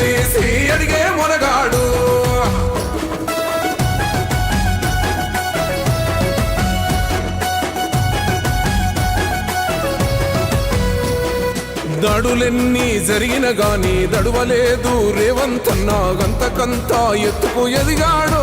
తీసి అడిగే మునగాడు దడులెన్ని జరిగిన గాని దడువలేదు రేవంతన్నా గంతకంతా ఎత్తుకు ఎదిగాడు.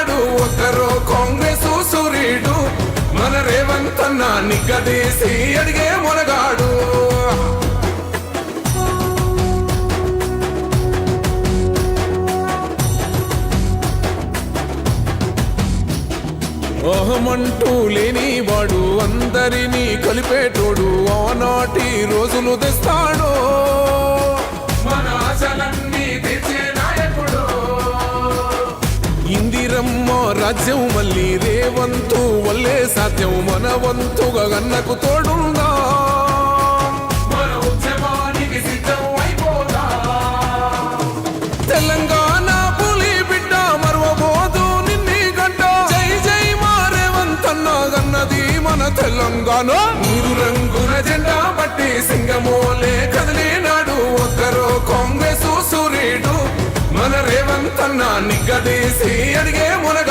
నిగ్గదీసి అడిగే మునగాడు. అహమంటూ లేని వాడు అందరినీ కలిపేటోడు ఆనాటి రోజులు తెస్తాడు. మన ఆశలన్నీ తెచ్చే రాజ్యం మళ్ళీ రేవంతు వల్లే సాధ్యం మన వంతుగా గన్నకు తోడుందా తెలంగాణ పులి బిడ్డ మరవబోదు నిన్ని గంట. జై జై మారేవంతన్న గన్నది మన తెలంగాణ. మూడు రంగుల జెండా బట్టి సింగమోలే కదిలినాడు ఒక్కరో కాంగ్రెస్ సూర్యుడు మన రేవంత్ అన్న నిగ్గదీసి అడిగే మునగ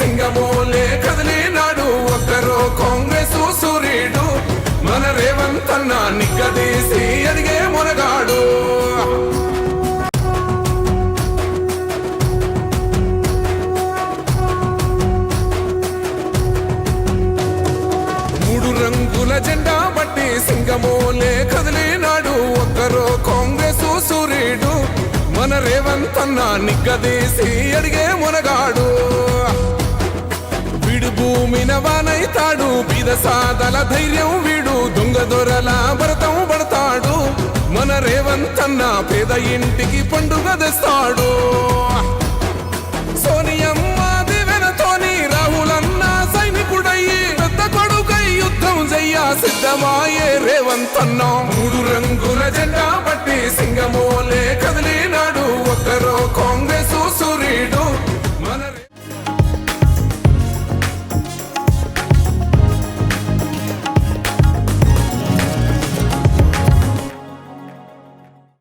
సింగమోలే కదిలినాడు ఒక్కరో కాంగ్రెస్ సూర్యుడు. మన రేవంత్ అన్న నిగ్గదీసి అడిగే మునగాడు. మూడు రంగుల జెండా బట్టి సింగమోలే రేవంత్ అన్న నిగ్గదీసి అడిగే మునగాడు. వీడు భూమిన వానైతాడు బీదసాదల ధైర్యం వీడు దొంగ దొరల భరతం పడతాడు. మన రేవంత్ అన్న పేద ఇంటికి పండుగ తెస్తాడు. సోనియమ్మ దివెనతోని రాహులన్న సైనికుడయ్యి పెద్ద కొడుకై యుద్ధం చెయ్య సిద్ధమాయే రేవంత్ అన్న మూడు